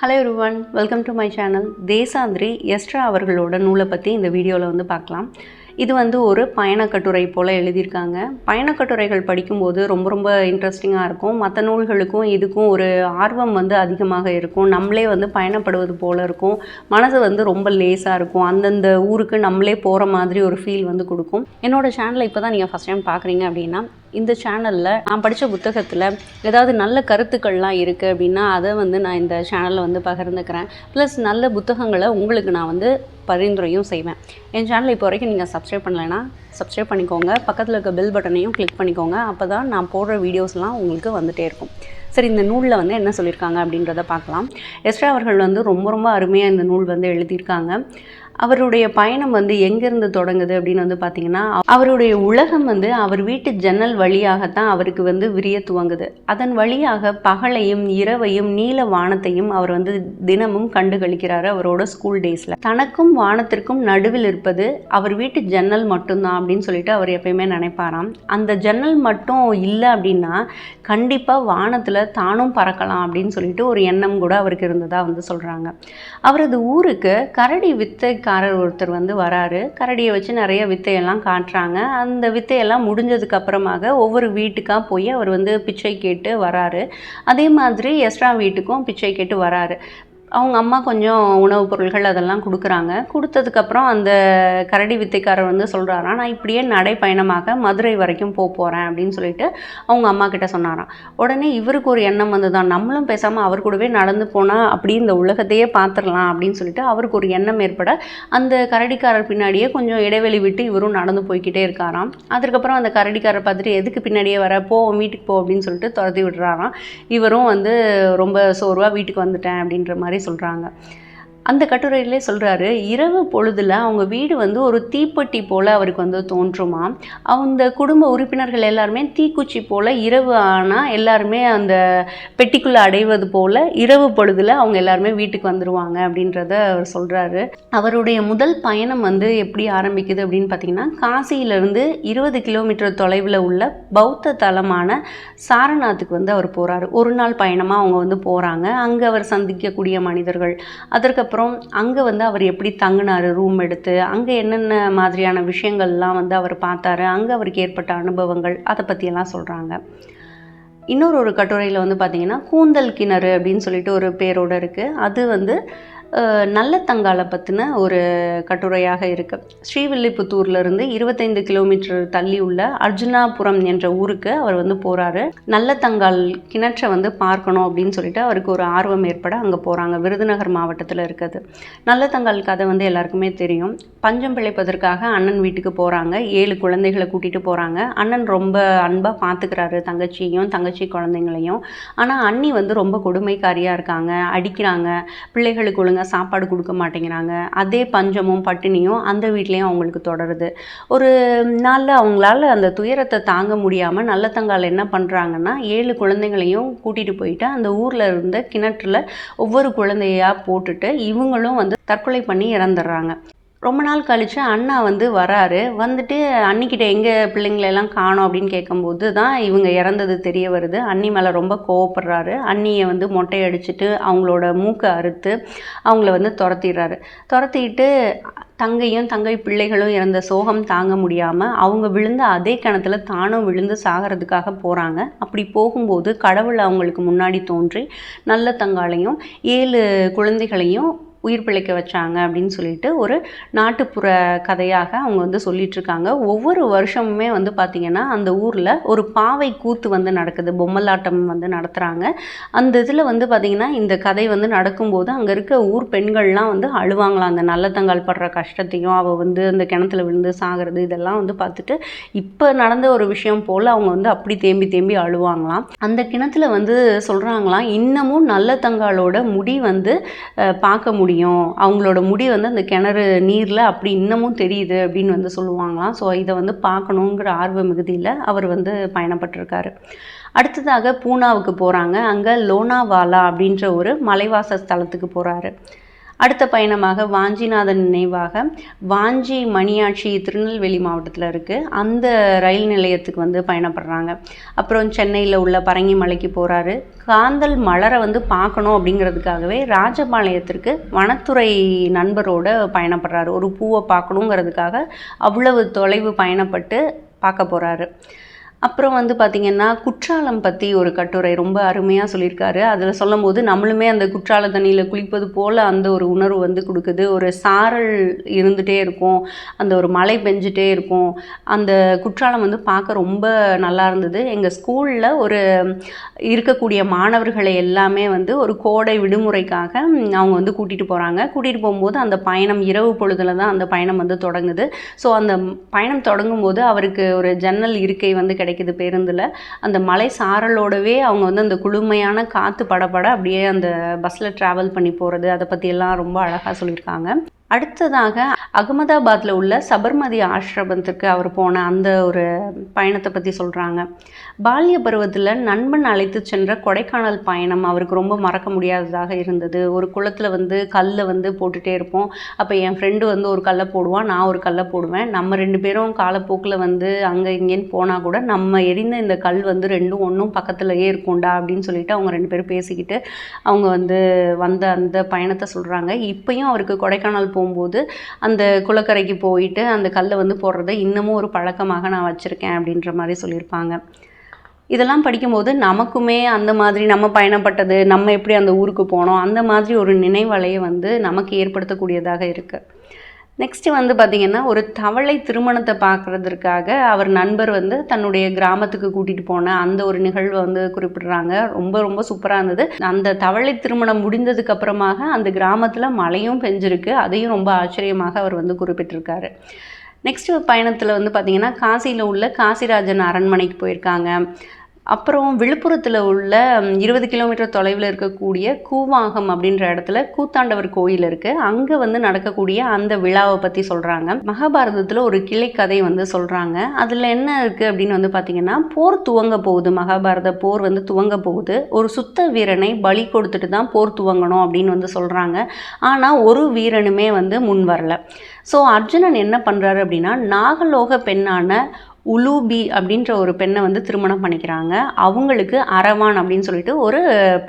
Hello everyone welcome to my channel Desanthiri extra அவர்களோட நூலை பற்றி இந்த வீடியோவில் வந்து பார்க்கலாம். இது வந்து ஒரு பயணக்கட்டுரை போல் எழுதியிருக்காங்க. பயணக்கட்டுரைகள் படிக்கும்போது ரொம்ப ரொம்ப இன்ட்ரெஸ்டிங்காக இருக்கும். மற்ற நூல்களுக்கும் இதுக்கும் ஒரு ஆர்வம் வந்து அதிகமாக இருக்கும். நம்மளே வந்து பயணப்படுவது போல் இருக்கும். மனசு வந்து ரொம்ப லேஸாக இருக்கும். அந்தந்த ஊருக்கு நம்மளே போகிற மாதிரி ஒரு ஃபீல் வந்து கொடுக்கும். என்னோடய சேனலை இப்போ தான் நீங்கள் ஃபஸ்ட் டைம் பார்க்குறீங்க அப்படின்னா இந்த சேனலில் நான் படித்த புத்தகத்தில் ஏதாவது நல்ல கருத்துக்கள்லாம் இருக்குது அப்படின்னா அதை வந்து நான் இந்த சேனலில் வந்து பகிர்ந்துக்கிறேன். ப்ளஸ் நல்ல புத்தகங்களை உங்களுக்கு நான் வந்து பரிந்துரையும் செய்வேன். என் சேனலை இப்போ வரைக்கும் நீங்கள் சப்ஸ்கிரைப் பண்ணலைன்னா சப்ஸ்கிரைப் பண்ணிக்கோங்க. பக்கத்தில் இருக்க பெல் பட்டனையும் கிளிக் பண்ணிக்கோங்க. அப்போ தான் நான் போடுற வீடியோஸ்லாம் உங்களுக்கு வந்துகிட்டே இருக்கும். சரி இந்த நூலில் வந்து என்ன சொல்லியிருக்காங்க அப்படின்றத பார்க்கலாம். எஸ்ரா அவர்கள் வந்து ரொம்ப ரொம்ப அருமையாக இந்த நூல் வந்து எழுதியிருக்காங்க. அவருடைய பயணம் வந்து எங்கேருந்து தொடங்குது அப்படின்னு வந்து பார்த்தீங்கன்னா அவருடைய உலகம் வந்து அவர் வீட்டு ஜன்னல் வழியாகத்தான் அவருக்கு வந்து விரிய துவங்குது. அதன் வழியாக பகலையும் இரவையும் நீல வானத்தையும் அவர் வந்து தினமும் கண்டுகளிக்கிறாரு அவரோட ஸ்கூல் டேஸில் தனக்கும் வானத்திற்கும் நடுவில் இருப்பது அவர் வீட்டு ஜன்னல் மட்டும்தான் அப்படின்னு சொல்லிட்டு அவர் எப்பயுமே நினைப்பாராம். அந்த ஜன்னல் மட்டும் இல்லை அப்படின்னா கண்டிப்பாக வானத்தில் தானும் பறக்கலாம் அப்படின்னு சொல்லிட்டு ஒரு எண்ணம் கூட அவருக்கு இருந்ததாக வந்து சொல்கிறாங்க அவரது ஊருக்கு கரடி கரடிக்காரர் ஒருத்தர் வந்து வராரு. கரடியை வச்சு நிறைய வித்தையெல்லாம் காட்டுறாங்க. அந்த வித்தையெல்லாம் முடிஞ்சதுக்கு அப்புறமாக ஒவ்வொரு வீட்டுக்காக போய் அவர் வந்து பிச்சை கேட்டு வராரு. அதே மாதிரி எஸ்ரா வீட்டுக்கும் பிச்சை கேட்டு வராரு. அவங்க அம்மா கொஞ்சம் உணவுப் பொருள்கள் அதெல்லாம் கொடுக்குறாங்க. கொடுத்ததுக்கப்புறம் அந்த கரடி வித்தைக்காரர் வந்து சொல்கிறாராம் நான் இப்படியே நடைப்பயணமாக மதுரை வரைக்கும் போக போகிறேன் அப்படின்னு சொல்லிட்டு அவங்க அம்மா கிட்ட சொன்னாராம். உடனே இவருக்கு ஒரு எண்ணம் வந்து தான் நம்மளும் பேசாமல் அவர் கூடவே நடந்து போனால் அப்படி இந்த உலகத்தையே பார்த்துடலாம் அப்படின்னு சொல்லிட்டு அவருக்கு ஒரு எண்ணம் ஏற்பட அந்த கரடிக்காரர் பின்னாடியே கொஞ்சம் இடைவெளி விட்டு இவரும் நடந்து போய்க்கிட்டே இருக்காராம். அதுக்கப்புறம் அந்த கரடிக்காரர் பார்த்துட்டு எதுக்கு பின்னாடியே வர? போ வீட்டுக்கு போ அப்படின்னு சொல்லிட்டு துரத்தி விடுறாராம். இவரும் வந்து ரொம்ப சோர்வாக வீட்டுக்கு வந்துட்டேன் அப்படின்ற மாதிரி சொல்கிறாங்க அந்த கட்டுரையிலே சொல்கிறாரு இரவு பொழுதில் அவங்க வீடு வந்து ஒரு தீப்பெட்டி போல் அவருக்கு வந்து தோன்றுமா? அந்த குடும்ப உறுப்பினர்கள் எல்லாருமே தீக்குச்சி போல் இரவு ஆனால் எல்லாருமே அந்த பெட்டிக்குள்ளே அடைவது போல் இரவு பொழுதில் அவங்க எல்லாருமே வீட்டுக்கு வந்துடுவாங்க அப்படின்றத அவர் சொல்கிறாரு அவருடைய முதல் பயணம் வந்து எப்படி ஆரம்பிக்குது அப்படின்னு பார்த்தீங்கன்னா காசியிலேருந்து இருபது கிலோமீட்டர் தொலைவில் உள்ள பௌத்த தலமான சாரநாத்துக்கு வந்து அவர் போகிறாரு ஒரு நாள் பயணமாக அவங்க வந்து போகிறாங்க அங்கே அவர் சந்திக்கக்கூடிய மனிதர்கள் அதற்கப்புறம் அங்கே வந்து அவர் எப்படி தங்கினார் ரூம் எடுத்து அங்கே என்னென்ன மாதிரியான விஷயங்கள்லாம் வந்து அவர் பார்த்தாரு அங்கே அவருக்கு ஏற்பட்ட அனுபவங்கள் அதை பற்றியெல்லாம் சொல்கிறாங்க இன்னொரு ஒரு கட்டுரையில் வந்து பார்த்திங்கன்னா கூந்தல் கிணறு அப்படின்னு சொல்லிட்டு ஒரு பேரோடு இருக்குது அது வந்து நல்ல தங்காலை பற்றின ஒரு கட்டுரையாக இருக்குது ஸ்ரீவில்லிபுத்தூர்லேருந்து இருபத்தைந்து கிலோமீட்டர் தள்ளி உள்ள அர்ஜுனாபுரம் என்ற ஊருக்கு அவர் வந்து போகிறாரு நல்ல தங்கால் கிணற்றை வந்து பார்க்கணும் அப்படின்னு சொல்லிட்டு அவருக்கு ஒரு ஆர்வம் ஏற்பட அங்கே போகிறாங்க விருதுநகர் மாவட்டத்தில் இருக்குது. நல்ல தங்கால் கதை வந்து எல்லாருக்குமே தெரியும். பஞ்சம் பிழைப்பதற்காக அண்ணன் வீட்டுக்கு போகிறாங்க ஏழு குழந்தைகளை கூட்டிகிட்டு போகிறாங்க அண்ணன் ரொம்ப அன்பாக பார்த்துக்கிறாரு தங்கச்சியையும் தங்கச்சி குழந்தைங்களையும். ஆனால் அண்ணி வந்து ரொம்ப கொடுமைக்காரியாக இருக்காங்க. அடிக்கிறாங்க. பிள்ளைகளுக்கு ஒழுங்காக சாப்பாடு கொடுக்க மாட்டேங்கிறாங்க. அதே பஞ்சமும் பட்டினியும் அந்த வீட்லேயும் அவங்களுக்கு தொடருது. ஒரு நாளில் அவங்களால அந்த துயரத்தை தாங்க முடியாமல் நல்லத்தங்கால் என்ன பண்ணுறாங்கன்னா ஏழு குழந்தைங்களையும் கூட்டிகிட்டு போயிட்டு அந்த ஊரில் இருந்த கிணற்றுல ஒவ்வொரு குழந்தையாக போட்டுட்டு இவங்களும் வந்து தற்கொலை பண்ணி இறந்துடுறாங்க. ரொம்ப நாள் கழித்து அண்ணா வந்து வராரு. வந்துட்டு அன்னிக்கிட்ட எங்கே பிள்ளைங்களெல்லாம் காணோம் அப்படின்னு கேட்கும்போது தான் இவங்க இறந்தது தெரிய வருது. அண்ணி மேலே ரொம்ப கோவப்படுறாரு. அண்ணியை வந்து மொட்டை அடிச்சுட்டு அவங்களோட மூக்கை அறுத்து அவங்கள வந்து துரத்திடுறாரு. துரத்திட்டு தங்கையும் தங்கை பிள்ளைகளும் இறந்த சோகம் தாங்க முடியாமல் அவங்க விழுந்த அதே கிணத்துல தானும் விழுந்து சாகிறதுக்காக போகிறாங்க அப்படி போகும்போது கடவுள் அவங்களுக்கு முன்னாடி தோன்றி நல்ல தங்காலையும் ஏழு குழந்தைகளையும் உயிர் பிழைக்க வச்சாங்க அப்படின்னு சொல்லிட்டு ஒரு நாட்டுப்புற கதையாக அவங்க வந்து சொல்லிகிட்ருக்காங்க ஒவ்வொரு வருஷமுமே வந்து பார்த்திங்கன்னா அந்த ஊரில் ஒரு பாவை கூத்து வந்து நடக்குது. பொம்மலாட்டம் வந்து நடத்துகிறாங்க அந்த இதில் வந்து பார்த்திங்கன்னா இந்த கதை வந்து நடக்கும்போது அங்கே இருக்க ஊர் பெண்கள்லாம் வந்து அழுவாங்களாம். அந்த நல்லத்தங்கால் படுற கஷ்டத்தையும் அவள் வந்து அந்த கிணத்துல விழுந்து சாகிறது இதெல்லாம் வந்து பார்த்துட்டு இப்போ நடந்த ஒரு விஷயம் போல் அவங்க வந்து அப்படி தேம்பி தேம்பி அழுவாங்களாம். அந்த கிணத்துல வந்து சொல்கிறாங்களாம் இன்னமும் நல்லத்தங்காலோட முடி வந்து பார்க்க முடியும் முடியும். அவங்களோட முடி வந்து அந்த கிணறு நீரில் அப்படி இன்னமும் தெரியுது அப்படின்னு வந்து சொல்லுவாங்களாம். ஸோ இதை வந்து பார்க்கணுங்கிற ஆர்வ மிகுதியில் அவர் வந்து பயணப்பட்டிருக்காரு. அடுத்ததாக பூனாவுக்கு போகிறாங்க அங்கே லோனாவாலா அப்படின்ற ஒரு மலைவாச ஸ்தலத்துக்கு போகிறாரு அடுத்த பயணமாக வாஞ்சிநாதன் நினைவாக வாஞ்சி மணியாட்சி திருநெல்வேலி மாவட்டத்தில் இருக்குது அந்த ரயில் நிலையத்துக்கு வந்து பயணப்படுறாங்க. அப்புறம் சென்னையில் உள்ள பரங்கிமலைக்கு போகிறாரு காந்தல் மலரை வந்து பார்க்கணும் அப்படிங்கிறதுக்காகவே ராஜபாளையத்திற்கு வனத்துறை நண்பரோட பயணப்படுறாரு. ஒரு பூவை பார்க்கணுங்கிறதுக்காக அவ்வளவு தொலைவு பயணப்பட்டு பார்க்க போகிறாரு அப்புறம் வந்து பார்த்திங்கன்னா குற்றாலம் பற்றி ஒரு கட்டுரை ரொம்ப அருமையாக சொல்லியிருக்காரு. அதில் சொல்லும் போது நம்மளுமே அந்த குற்றால தண்ணியில் குளிப்பது போல் அந்த ஒரு உணர்வு வந்து கொடுக்குது. ஒரு சாரல் இருந்துகிட்டே இருக்கும். அந்த ஒரு மழை பெஞ்சிட்டே இருக்கும். அந்த குற்றாலம் வந்து பார்க்க ரொம்ப நல்லா இருந்தது. எங்கள் ஸ்கூலில் ஒரு இருக்கக்கூடிய மாணவர்களை எல்லாமே வந்து ஒரு கோடை விடுமுறைக்காக அவங்க வந்து கூட்டிகிட்டு போகிறாங்க கூட்டிகிட்டு போகும்போது அந்த பயணம் இரவு பொழுதில் தான் அந்த பயணம் வந்து தொடங்குது. ஸோ அந்த பயணம் தொடங்கும் போது அவருக்கு ஒரு ஜன்னல் இருக்கை வந்து கிடைக்குது பேருந்தில். அந்த மலை சாரலோடவே அவங்க வந்து அந்த குளுமையான காற்று படப்பட அப்படியே அந்த பஸ்ஸில் ட்ராவல் பண்ணி போகிறது அதை பற்றியெல்லாம் ரொம்ப அழகாக சொல்லியிருக்காங்க. அடுத்ததாக அகமதாபாத்தில் உள்ள சபர்மதி ஆசிரமத்துக்கு அவர் போன அந்த ஒரு பயணத்தை பற்றி சொல்கிறாங்க பால்ய பருவத்தில் நண்பன் அழைத்து சென்ற கொடைக்கானல் பயணம் அவருக்கு ரொம்ப மறக்க முடியாததாக இருந்தது. ஒரு குளத்தில் வந்து கல்லை வந்து போட்டுகிட்டே இருப்போம். அப்போ என் ஃப்ரெண்டு வந்து ஒரு கல்லை போடுவான் நான் ஒரு கல்லை போடுவேன். நம்ம ரெண்டு பேரும் காலப்போக்கில் வந்து அங்கே இங்கேன்னு போனால் கூட நம்ம எரிந்த இந்த கல் வந்து ரெண்டும் ஒன்றும் பக்கத்துலையே இருக்கும்டா அப்படின்னு சொல்லிட்டு அவங்க ரெண்டு பேரும் பேசிக்கிட்டு அவங்க வந்து வந்த அந்த பயணத்தை சொல்கிறாங்க இப்பயும் அவருக்கு கொடைக்கானல் போகும்போது அந்த குளக்கரைக்கு போயிட்டு அந்த கல்லை வந்து போடுறத இன்னமும் ஒரு பழக்கமாக நான் வச்சுருக்கேன் அப்படின்ற மாதிரி சொல்லியிருப்பாங்க. இதெல்லாம் படிக்கும்போது நமக்குமே அந்த மாதிரி நம்ம பயணப்பட்டது நம்ம எப்படி அந்த ஊருக்கு போனோம் அந்த மாதிரி ஒரு நினைவலையை வந்து நமக்கு ஏற்படுத்தக்கூடியதாக இருக்குது நெக்ஸ்ட்டு வந்து பார்த்திங்கன்னா ஒரு தவளை திருமணத்தை பார்க்குறதுக்காக அவர் நண்பர் வந்து தன்னுடைய கிராமத்துக்கு கூட்டிகிட்டு போன அந்த ஒரு நிகழ்வை வந்து குறிப்பிடுறாங்க. ரொம்ப ரொம்ப சூப்பராக இருந்தது. அந்த தவளை திருமணம் முடிந்ததுக்கு அப்புறமாக அந்த கிராமத்தில் மழையும் பெஞ்சிருக்கு. அதையும் ரொம்ப ஆச்சரியமாக அவர் வந்து குறிப்பிட்டிருக்காரு. நெக்ஸ்ட் பயணத்தில் வந்து பார்த்திங்கன்னா காசியில் உள்ள காசிராஜன் அரண்மனைக்கு போயிருக்காங்க. அப்புறம் விழுப்புரத்தில் உள்ள இருபது கிலோமீட்டர் தொலைவில் இருக்கக்கூடிய கூவாகம் அப்படின்ற இடத்துல கூத்தாண்டவர் கோயில் இருக்குது அங்கே வந்து நடக்கக்கூடிய அந்த விழாவை பற்றி சொல்கிறாங்க மகாபாரதத்தில் ஒரு கிளை கதை வந்து சொல்கிறாங்க அதில் என்ன இருக்குது அப்படின்னு வந்து பார்த்திங்கன்னா போர் துவங்க போகுது. மகாபாரத போர் வந்து துவங்க போகுது. ஒரு சுத்த வீரனை பலி கொடுத்துட்டு தான் போர் துவங்கணும் அப்படின்னு வந்து சொல்கிறாங்க ஆனால் ஒரு வீரனுமே வந்து முன் வரல. ஸோ அர்ஜுனன் என்ன பண்ணுறாரு அப்படின்னா நாகலோக பெண்ணான உலூபி அப்படின்ற ஒரு பெண்ணை வந்து திருமணம் பண்ணிக்கிறாங்க. அவங்களுக்கு அரவான் அப்படின்னு சொல்லிட்டு ஒரு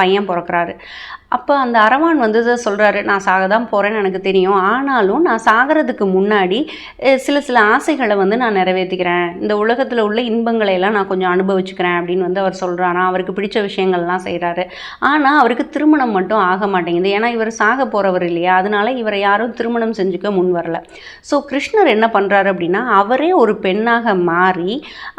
பையன் பிறக்கிறாரு. அப்போ அந்த அரவான் வந்து சொல்கிறாரு நான் சாக தான் போகிறேன்னு எனக்கு தெரியும். ஆனாலும் நான் சாகிறதுக்கு முன்னாடி சில சில ஆசைகளை வந்து நான் நிறைவேற்றிக்கிறேன் இந்த உலகத்தில் உள்ள இன்பங்களை எல்லாம் நான் கொஞ்சம் அனுபவிச்சுக்கிறேன் அப்படின்னு வந்து அவர் சொல்கிறாரா அவருக்கு பிடிச்ச விஷயங்கள்லாம் செய்கிறாரு ஆனால் அவருக்கு திருமணம் மட்டும் ஆக மாட்டேங்குது. ஏன்னா இவர் சாக போகிறவர் இல்லையா? அதனால இவரை யாரும் திருமணம் செஞ்சுக்க முன் வரல. ஸோ கிருஷ்ணர் என்ன பண்ணுறாரு அப்படின்னா அவரே ஒரு பெண்ணாக மாறி மாறி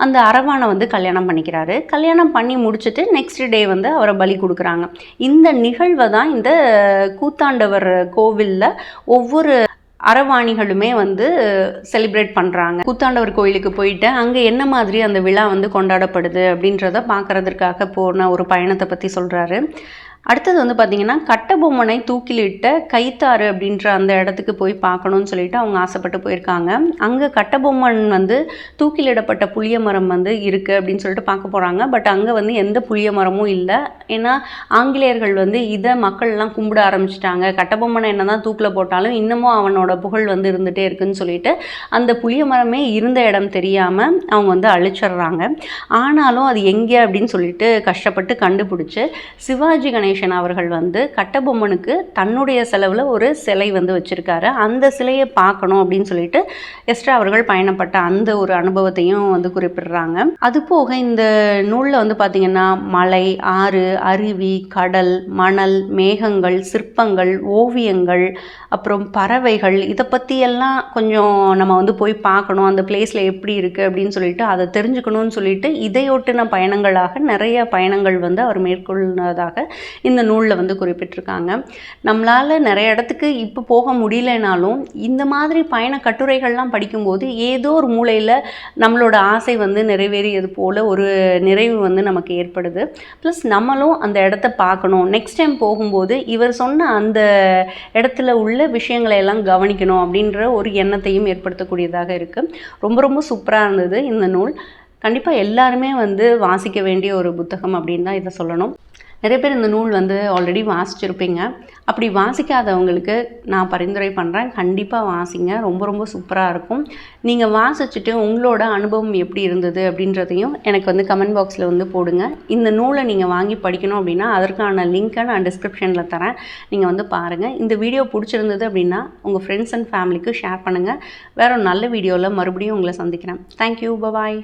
அந்த அரவானை வந்து கல்யாணம் பண்ணிக்கிறாரு. கல்யாணம் பண்ணி முடிச்சுட்டு நெக்ஸ்ட் டே வந்து அவரை பலி கொடுக்குறாங்க. இந்த நிகழ்வை தான் இந்த கூத்தாண்டவர் கோவிலில் ஒவ்வொரு அரவாணிகளுமே வந்து செலிப்ரேட் பண்ணுறாங்க கூத்தாண்டவர் கோயிலுக்கு போயிட்டு அங்கே என்ன மாதிரி அந்த விழா வந்து கொண்டாடப்படுது அப்படின்றத பார்க்குறதுக்காக போன ஒரு பயணத்தை பற்றி சொல்கிறாரு அடுத்தது வந்து பார்த்திங்கன்னா கட்டபொம்மனை தூக்கிலிட்ட கைத்தாறு அப்படின்ற அந்த இடத்துக்கு போய் பார்க்கணுன்னு சொல்லிட்டு அவங்க ஆசைப்பட்டு போயிருக்காங்க. அங்கே கட்டபொம்மன் வந்து தூக்கிலிடப்பட்ட புளிய மரம் வந்து இருக்குது அப்படின்னு சொல்லிட்டு பார்க்க போகிறாங்க பட் அங்கே வந்து எந்த புளிய மரமும் இல்லை. ஏன்னா ஆங்கிலேயர்கள் வந்து இதை மக்கள்லாம் கும்பிட ஆரம்பிச்சிட்டாங்க. கட்டபொம்மனை என்ன தான் தூக்கில் போட்டாலும் இன்னமும் அவனோட புகழ் வந்து இருந்துகிட்டே இருக்குன்னு சொல்லிட்டு அந்த புளிய மரமே இருந்த இடம் தெரியாமல் அவங்க வந்து அழிச்சிடுறாங்க. ஆனாலும் அது எங்கே அப்படின்னு சொல்லிட்டு கஷ்டப்பட்டு கண்டுபிடிச்சி சிவாஜி கணேஷ் கணேசன் அவர்கள் வந்து கட்டபொம்மனுக்கு தன்னுடைய செலவில் ஒரு சிலை வந்து வச்சுருக்காரு. அந்த சிலையை பார்க்கணும் அப்படின்னு சொல்லிட்டு எஸ்ட்ரா அவர்கள் பயணப்பட்ட அந்த ஒரு அனுபவத்தையும் வந்து குறிப்பிடுறாங்க. அது போக இந்த நூலில் வந்து பார்த்திங்கன்னா மலை ஆறு அருவி கடல் மணல் மேகங்கள் சிற்பங்கள் ஓவியங்கள் அப்புறம் பறவைகள் இதை பற்றியெல்லாம் கொஞ்சம் நம்ம வந்து போய் பார்க்கணும். அந்த பிளேஸில் எப்படி இருக்குது அப்படின்னு சொல்லிட்டு அதை தெரிஞ்சுக்கணும்னு சொல்லிட்டு இதையொட்டின பயணங்களாக நிறைய பயணங்கள் வந்து அவர் மேற்கொள்ளதாக இந்த நூலில் வந்து குறிப்பிட்டிருக்காங்க. நம்மளால் நிறைய இடத்துக்கு இப்போ போக முடியலனாலும் இந்த மாதிரி பயண கட்டுரைகள்லாம் படிக்கும்போது ஏதோ ஒரு மூலையில் நம்மளோட ஆசை வந்து நிறைவேறியது போல் ஒரு நிறைவு வந்து நமக்கு ஏற்படுது. ப்ளஸ் நம்மளும் அந்த இடத்த பார்க்கணும். நெக்ஸ்ட் டைம் போகும்போது இவர் சொன்ன அந்த இடத்துல உள்ள விஷயங்களை எல்லாம் கவனிக்கணும் அப்படின்ற ஒரு எண்ணத்தையும் ஏற்படுத்தக்கூடியதாக இருக்குது ரொம்ப ரொம்ப சூப்பராக இருந்தது இந்த நூல். கண்டிப்பாக எல்லாருமே வந்து வாசிக்க வேண்டிய ஒரு புத்தகம் அப்படின்னு தான் இதை சொல்லணும். நிறைய பேர் இந்த நூல் வந்து ஆல்ரெடி வாசிச்சிருப்பீங்க. அப்படி வாசிக்காதவங்களுக்கு நான் பரிந்துரை பண்ணுறேன் கண்டிப்பாக வாசிங்க. ரொம்ப ரொம்ப சூப்பராக இருக்கும். நீங்கள் வாசிச்சுட்டு உங்களோட அனுபவம் எப்படி இருந்தது அப்படின்றதையும் எனக்கு வந்து கமெண்ட் பாக்ஸில் வந்து போடுங்க. இந்த நூலை நீங்கள் வாங்கி படிக்கணும் அப்படின்னா அதற்கான லிங்க்கை நான் டிஸ்கிரிப்ஷனில் தரேன். நீங்கள் வந்து பாருங்கள் இந்த வீடியோ பிடிச்சிருந்தது அப்படின்னா உங்கள் ஃப்ரெண்ட்ஸ் அண்ட் ஃபேமிலிக்கு ஷேர் பண்ணுங்கள் வேறு ஒரு நல்ல வீடியோவில் மறுபடியும் உங்களை சந்திக்கிறேன். Thank you bye bye